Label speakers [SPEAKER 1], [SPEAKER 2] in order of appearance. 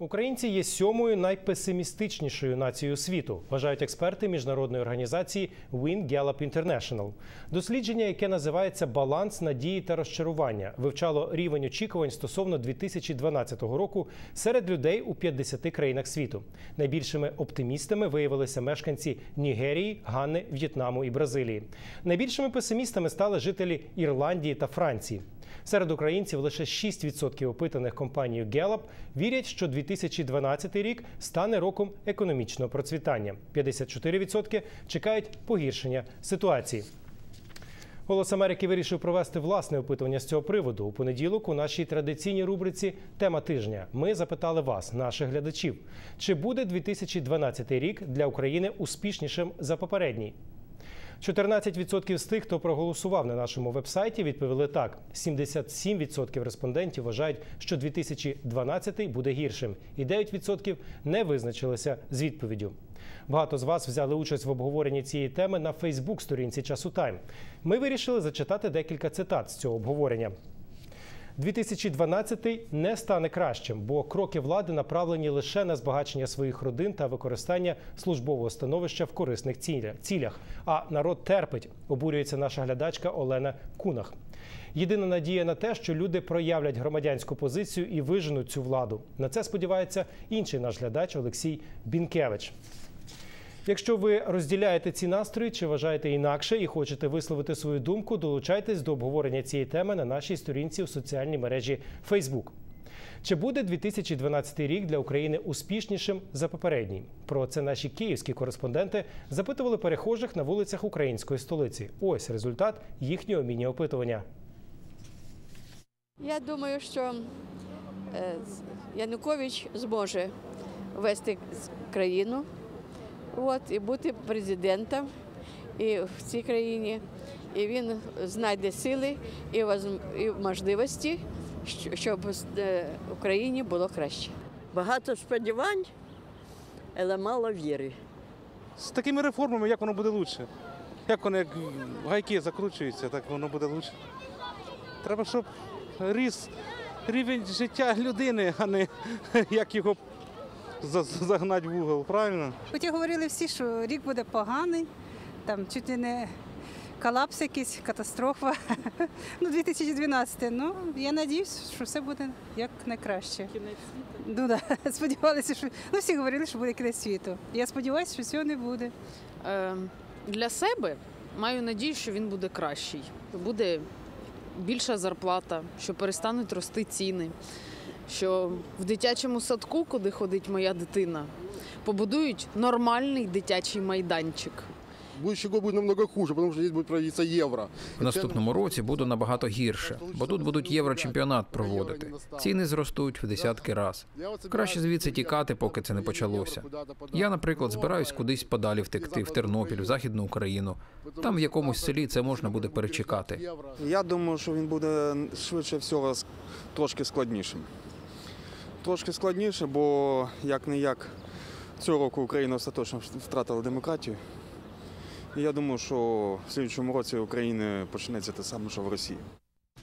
[SPEAKER 1] Українці є сьомою найпесимістичнішою нацією світу, вважають експерти міжнародної організації Win Gallup International. Дослідження, яке називається Баланс надії та розчарування, вивчало рівень очікувань стосовно 2012 року серед людей у 50 країнах світу. Найбільшими оптимістами виявилися мешканці Нігерії, Гани, В'єтнаму і Бразилії. Найбільшими песимістами стали жителі Ірландії та Франції. Серед українців лише 6% опитаних компанією Gallup вірять, що 2012 рік стане роком економічного процвітання. 54% чекають погіршення ситуації. Голос Америки вирішив провести власне опитування з цього приводу. У понеділок у нашій традиційній рубриці Тема тижня ми запитали вас, наших глядачів, чи буде 2012 рік для України успішнішим за попередній. 14% з тих, хто проголосував на нашому вебсайті, відповіли так: 77% респондентів вважають, що 2012 буде гіршим, і 9% не визначилися з відповіддю. Багато з вас взяли участь в обговоренні цієї теми на Фейсбук-сторінці часу Тайм. Ми вирішили зачитати декілька цитат з цього обговорення. 2012 не стане кращим, бо кроки влади направлені лише на збагачення своїх родин та використання службового становища в корисних ціля- цілях. А народ терпить, обурюється наша глядачка Олена Кунах. Єдина надія на те, що люди проявлять громадянську позицію і виженуть цю владу. На це сподівається інший наш глядач Олексій Бінкевич. Якщо ви розділяєте ці настрої чи вважаєте інакше і хочете висловити свою думку, долучайтесь до обговорення цієї теми на нашій сторінці у соціальній мережі Facebook. Чи буде 2012 рік для України успішнішим за попередній? Про це наші київські кореспонденти запитували перехожих на вулицях української столиці. Ось результат їхнього міні-опитування.
[SPEAKER 2] Я думаю, що е, Янукович зможе вести країну от, і бути президентом і в цій країні. І він знайде сили і, можливості, щоб е, Україні було краще.
[SPEAKER 3] Багато сподівань, але мало віри.
[SPEAKER 4] З такими реформами як воно буде краще? Як воно як гайки закручуються, так воно буде краще. Треба, щоб ріс рівень життя людини, а не як його загнати в угол, правильно?
[SPEAKER 5] Хоча говорили всі, що рік буде поганий, там чуть ли не колапс якийсь, катастрофа. Ну, 2012. Ну, я надіюсь, що все буде як найкраще. Кінець світу. Ну, да. Сподівалися, що ну, всі говорили, що буде кінець світу. Я сподіваюся, що цього не буде.
[SPEAKER 6] Е, Для себе маю надію, що він буде кращий. Буде більша зарплата, що перестануть рости ціни, що в дитячому садку, куди ходить моя дитина, побудують нормальний дитячий майданчик.
[SPEAKER 7] Будущий год будет намного хуже, потому что здесь будет проводиться евро.
[SPEAKER 8] В наступному році буде набагато гірше, бо тут будуть єврочемпіонат проводити. Ціни зростуть в десятки раз. Краще звідси тікати, поки це не почалося. Я, наприклад, збираюсь кудись подалі втекти в Тернопіль, в Західну Україну. Там в якомусь селі це можна буде перечекати.
[SPEAKER 9] Я думаю, що він буде швидше всього трошки складнішим. Трошки складніше, бо як не як цього року Україна остаточно втратила демократію. І я думаю, що в слідчому році України почнеться те саме, що в Росії.